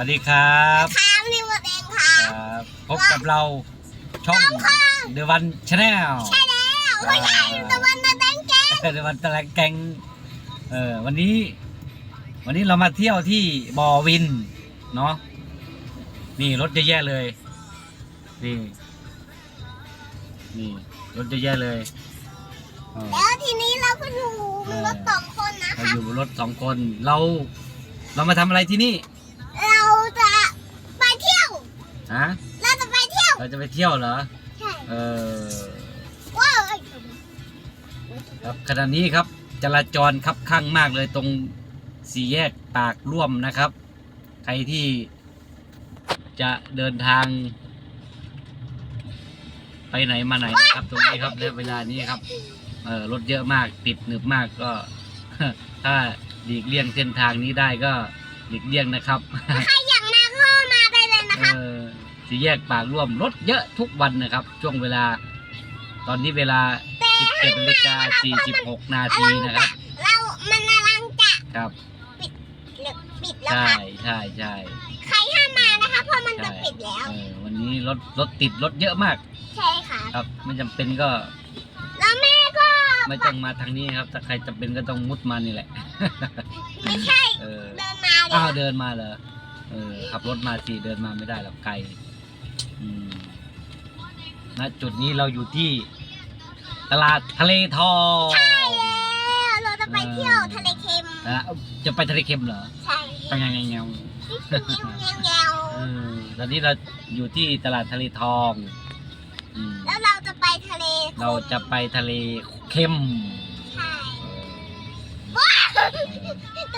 วัสดีครับครับนี่หมดเองค่ะครับพบกับเราช่องเดวันชาแนลใช่แล้วไม่ใช่ตะวันตะแดงแกงเดวันตะแลงแกงเออวันนี้ วันนี้เรามาเที่ยวที่บอวินเนาะนี่รถเยอะแยะเลย นี่นี่รถเยอะแยะเลยเออแล้วทีนี้เราก็อยู่มีรถสองคนนะเราคะอยู่บนรถสองคนเรา เรามาทำอะไรที่นี่ เราจะไปเที่ยว ฮะเราจะไปเที่ยว เราจะไปเที่ยวเหรอ ใช่ เออ ว้าวครับขณะนี้ครับ จราจรคับข้างมากเลยตรงสี่แยกปากร่วมนะครับ ใครที่จะเดินทาง ไปไหนมาไหนนะครับ ตรงนี้ครับในเวลานี้ครับ เออรถเยอะมากติดหนึบมากก็ ถ้าหลีกเลี่ยงเส้นทางนี้ได้ก็หลีกเลี่ยงนะครับ ใครอยากมาก็มาได้เลยนะครับ เออ สี่แยกปากร่วมรถเยอะทุกวันนะครับ ช่วงเวลา ตอนนี้เวลา 17นาฬิกา46 นาทีนะครับ เรามันกำลังจะครับหรือปิดแล้วใช่ค่ะใช่ใช่ใครห้ามมานะคะเพราะมันจะปิดแล้ว เออวันนี้รถรถติดรถเยอะมากใช่ค่ะ ครับ ไม่จำเป็นก็แล้วแม่ก็ไม่ต้องมาทางนี้ครับ ถ้าใครจำเป็นก็ต้องมุดมานี่แหละ ไม่ใช่เออ เดินมาเลอ้าวยเดินมาเหรอเออขับรถมาสิเดินมาไม่ได้หรอกไกลอืม ณจุดนี้เราอยู่ที่ ตลาดทะเลทองใช่แล้วเราจะไปเที่ยวทะเลเค็มอะจะไปทะเลเค็มเหรอใช่ไปยังไงเงี้ยเงี้ยวเงี้ยวเออตอนนี้เราอยู่ที่ตลาดทะเลทองอืมแล้วเราจะไปทะเลเราจะไปทะเลเค็มใช่เออ